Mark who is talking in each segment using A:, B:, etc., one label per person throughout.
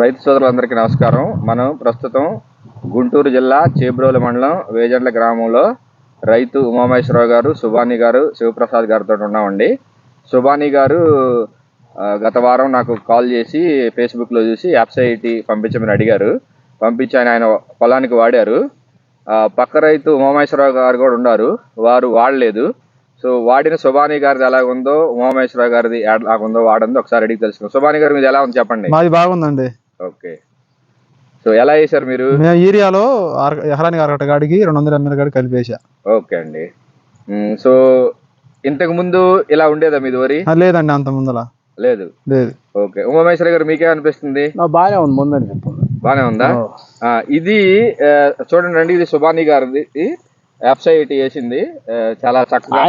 A: రైతు సోదరులందరికీ నమస్కారం. మనం ప్రస్తుతం గుంటూరు జిల్లా చేబ్రోలు మండలం వేజండ్ల గ్రామంలో రైతు ఉమామేశ్వరరావు గారు సుబాని గారు శివప్రసాద్ గారితో ఉన్నామండి. సుబాని గారు గత వారం నాకు కాల్ చేసి ఫేస్బుక్లో చూసి యాప్సైటీ పంపించమని అడిగారు. పంపించి ఆయన ఆయన పొలానికి వాడారు. పక్క రైతు ఉమామేశ్వరరావు గారు కూడా ఉన్నారు వారు వాడలేదు. సో వాడిన సుబాని గారిది ఎలాగుందో ఉందో గారిది ఎలాగుందో ఉందో వాడందో ఒకసారి అడిగి తెలుసుకుందాం. సుబాని గారు మీద ఎలా ఉంది చెప్పండి?
B: మాది బాగుందండి.
A: ఓకే. సో ఎలా చేశారు మీరు?
B: మేము ఏరియాలో అర- ఎకరానికి అరగట గాడికి రెండు వందల ఎనిమిది గాడి కలిపేసా
A: ఓకే అండి. సో ఇంతకు ముందు ఇలా ఉండేదా మీది వరి?
B: లేదండి అంత ముందల.
A: లేదు?
B: లేదు.
A: ఓకే. ఉమామేశ్వర గారు మీకే అనిపిస్తుంది?
B: బాగానే ఉంది ముందని
A: బానే ఉందా? ఆ, ఇది చూడండి అండి ఇది సుబాని గారిది. వెబ్సైట్ వేసింది. చాలా చక్కగా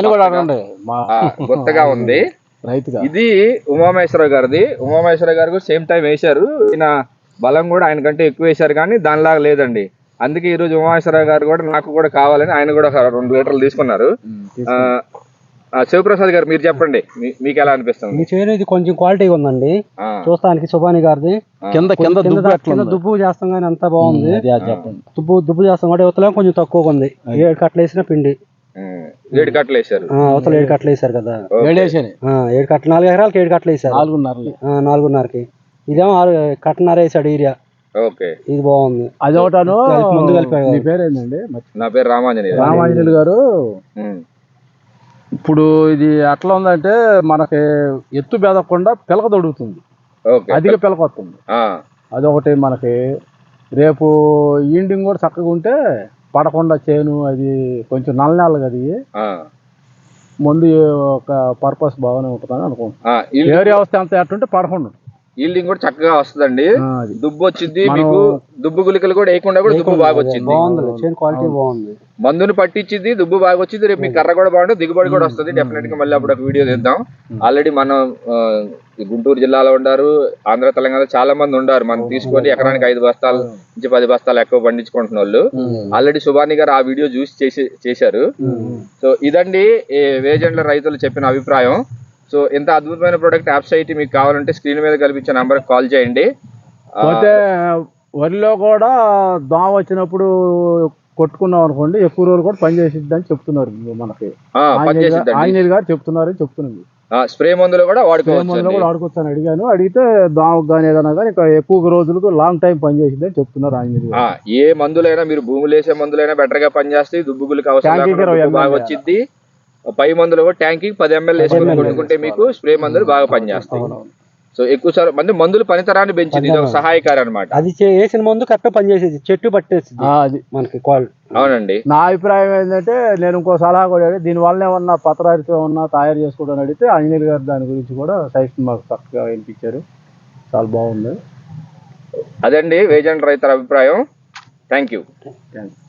A: కొత్తగా ఉంది.
B: రైతుగా.
A: ఇది ఉమామేశ్వర గారిది. ఉమామేశ్వర గారు కూడా సేమ్ టైం వేశారు. ఈయన బలం కూడా ఆయన కంటే ఎక్కువ వేశారు కానీ దానిలాగా లేదండి. అందుకే ఈ రోజు ఉమామేశ్వర గారు కూడా నాకు కూడా కావాలని ఆయన కూడా ఒక రెండు లీటర్లు తీసుకున్నారు. ఆ, ఆ, శివప్రసాద్ గారు మీరు చెప్పండి. మీ- మీకు ఎలా అనిపిస్తుంది?
C: మీ చేను ఇది కొంచెం క్వాలిటీ ఉందండి. చూస్తానికి సుబాని గారిది.
B: కింద కింద
C: కింద
B: దుబ్బు
C: చేస్తాం కానీ అంతా బాగుంది.
B: చెప్పండి.
C: దుబ్బు దుబ్బు చేస్తాం కూడా యువతలో కొంచెం తక్కువగా ఉంది. ఏడు కట్టలు వేసిన పిండి.
A: ఏడు కట్టలు వేశారు.
C: ఆ, అవతల ఏడు కట్టలు వేసారు కదా. ఏడు కట్టలు నాలుగు ఎకరాలకి ఏడు కట్టలు వేసారు
B: నాలుగున్నర
C: ఆ, నాలుగున్నరకి. ఇదేమో ఆరు కట్టన్నర వేసాడు ఏరియా
A: ఓకే.
C: ఇది బాగుంది.
B: అది ఒకటాను
C: ముందు కలిపాడు.
B: మీ పేరు ఏంటండి
A: నా పేరు రామాంజనేయ
B: రామాంజనేయులు గారు. ఇప్పుడు ఇది ఎట్లా ఉందంటే మనకి ఎత్తు బెదకుండా పిలక దొడుకుతుంది
A: ఓకే.
B: అధిక పిలక వస్తుంది.
A: ఆ,
B: అదొకటి మనకి రేపు ఈండింగ్ కూడా చక్కగా ఉంటే పడకుండా చేను అది కొంచెం నల్ల నెలలు అది
A: ఆ,
B: ముందు ఒక పర్పస్ బాగానే ఉంటుందని అనుకుంటున్నాను. ఏరియా వస్తే అంత ఎట్టుంటే పడకుండా ఉంటుంది.
A: ఈల్డింగ్ కూడా చక్కగా వస్తుందండి. దుబ్బు వచ్చింది మీకు దుబ్బు గులికలు కూడా వేయకుండా కూడా దుబ్బు బాగా వచ్చింది.
C: క్వాలిటీ బాగుంది.
A: మందుని పట్టించింది దుబ్బు బాగా వచ్చింది రేపు మీ కర్ర కూడా బాగుంటుంది దిగుబడి కూడా వస్తుంది. డెఫినెట్గా మళ్ళీ అప్పుడు ఒక వీడియో తీద్దాం ఆల్రెడీ మనం గుంటూరు జిల్లాలో ఉండారు ఆంధ్ర తెలంగాణ చాలా మంది ఉండారు. మనం తీసుకొని ఎకరానికి ఐదు బస్తాలు నుంచి పది బస్తాలు ఎక్కువ పండించుకుంటున్న వాళ్ళు. ఆల్రెడీ సుబాని గారు ఆ వీడియో చూసి చేసి చేశారు. సో ఇదండి వేజెండ్ల రైతులు చెప్పిన అభిప్రాయం. సో ఇంత అద్భుతమైన ప్రోడక్ట్ యాప్స్ అయితే మీకు కావాలంటే స్క్రీన్ మీద కల్పించే నంబర్ కాల్ చేయండి.
B: వరిలో కూడా దోమ వచ్చినప్పుడు కొట్టుకున్నాం అనుకోండి ఎక్కువ రోజులు కూడా పనిచేసిద్ది అని చెప్తున్నారు మనకి. ఆంజనేయులు గారు- చెప్తున్నారు చెప్తున్నది
A: ఆ, స్ప్రే మందులు కూడా వాడుకోవచ్చు
B: మందులో కూడా అని అడిగాను. అడిగితే దోమకు కానీ ఏదైనా కానీ ఇంకా ఎక్కువ రోజులకు లాంగ్ టైం పనిచేసింది అని చెప్తున్నారు ఆంజనేయులు గారు.
A: ఆ, ఏ మందులైనా మీరు భూములు వేసే మందులైనా బెటర్గా పనిచేస్తాయి దుబ్బుగులకి అవసరం బాగా. వచ్చింది పై మందులు కూడా ట్యాంకీ పది ఎంఎల్ వేసుకొని కొట్టుకుంటే మీకు స్ప్రే మందులు బాగా పనిచేస్తాయి. సో ఎక్కువ సార్లు మంది మందులు పనితరాన్ని పెంచింది ఇది ఒక సహాయకారి అనమాట
C: అది చే- వేసిన ముందు కరెక్ట్ పనిచేసేది చెట్టు పట్టేసింది
B: ఆ, అది.
C: మనకి క్వాలిటీ
A: అవునండి.
B: నా అభిప్రాయం ఏంటంటే నేను ఇంకో సలహా కూడా అడిగి దీనివల్ల ఏమన్నా పత్రారితో ఏమన్నా తయారు చేసుకోవడం అడిగితే ఆంజనేయులు గారు దాని గురించి కూడా సజెషన్ మాకు చక్కగా వినిపించారు. చాలా బాగుంది.
A: అదండి వేజెంట్ రైతుల అభిప్రాయం. Thank you
B: thank you